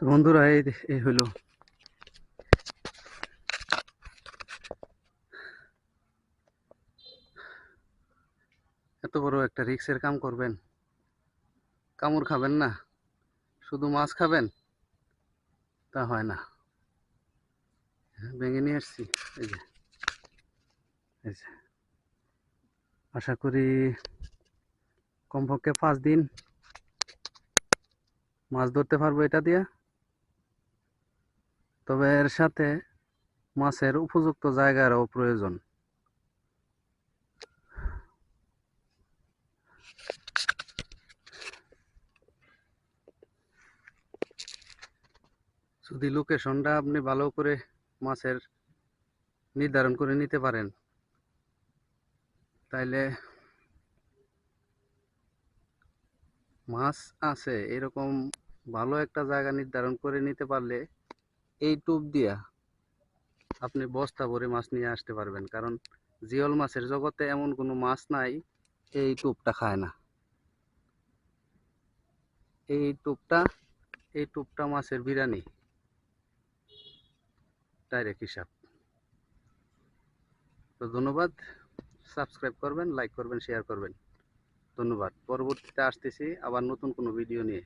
তো বন্ধুরা, এই এই হলো। এত বড় একটা রিক্সের কাম করবেন। কামড় খাবেন না? শুধু মাছ খাবেন? তা হয় না। ভেঙে নিয়ে এসছি এই যে। এই যে। আশা করি কমপক্ষে পাঁচ দিন মাছ ধরতে পারব এটা দিয়ে। তবে এর সাথে মাছের উপযুক্ত জায়গারও প্রয়োজন। যদি লোকেশনটা আপনি ভালো করে মাছের নির্ধারণ করে নিতে পারেন, তাইলে মাছ আছে, এরকম ভালো একটা জায়গা নির্ধারণ করে নিতে পারলে এই টোপ দিয়া আপনি বস্তা ভরে মাছ নিয়ে আসতে পারবেন। কারণ জিওল মাছের জগতে এমন কোনো মাছ নাই, এই টোপটা খায় না। এই টোপটা এই টোপটা মাছের বিরানি। ডাইরেক্ট হিসাব। তো ধন্যবাদ। সাবস্ক্রাইব করবেন, লাইক করবেন, শেয়ার করবেন। ধন্যবাদ। পরবর্তীতে আসতেছি আবার নতুন কোনো ভিডিও নিয়ে।